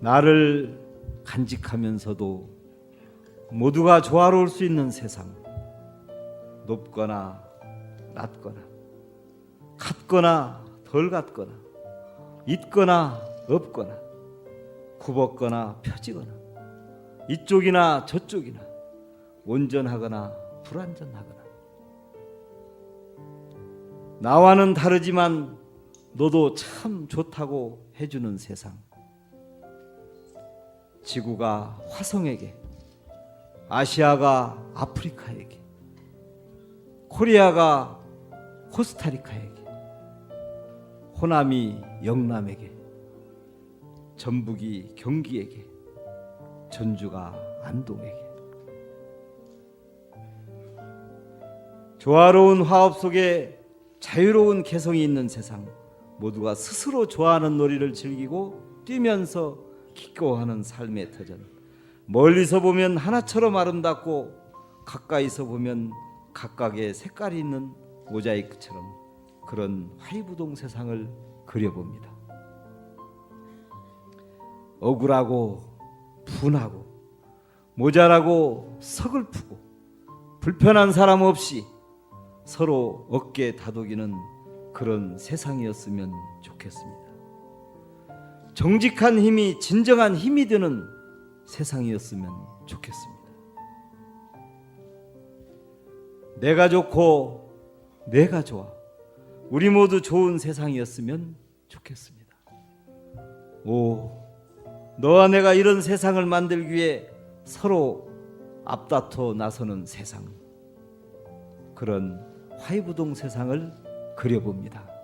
나를 간직하면서도 모두가 조화로울 수 있는 세상. 높거나 낮거나 같거나 덜 같거나 있거나 없거나 굽었거나 펴지거나 이쪽이나 저쪽이나 온전하거나 불완전하거나 나와는 다르지만 너도 참 좋다고 해주는 세상 지구가 화성에게 아시아가 아프리카에게 코리아가 코스타리카에게 호남이 영남에게 전북이 경기에게 전주가 안동에게. 조화로운 화합 속에 자유로운 개성이 있는 세상 모두가 스스로 좋아하는 놀이를 즐기고 뛰면서 기꺼워하는 삶의 터전 멀리서 보면 하나처럼 아름답고 가까이서 보면 각각의 색깔이 있는 모자이크처럼 그런 화이부동 세상을 그려봅니다. 억울하고 분하고 모자라고 서글프고 불편한 사람 없이 서로 어깨 다독이는 그런 세상이었으면 좋겠습니다. 정직한 힘이 진정한 힘이 되는 세상이었으면 좋겠습니다. 내가 좋고 내가 좋아. 우리 모두 좋은 세상이었으면 좋겠습니다. 오, 너와 내가 이런 세상을 만들기 위해 서로 앞다퉈 나서는 세상. 그런 화이부동 세상을 그려봅니다.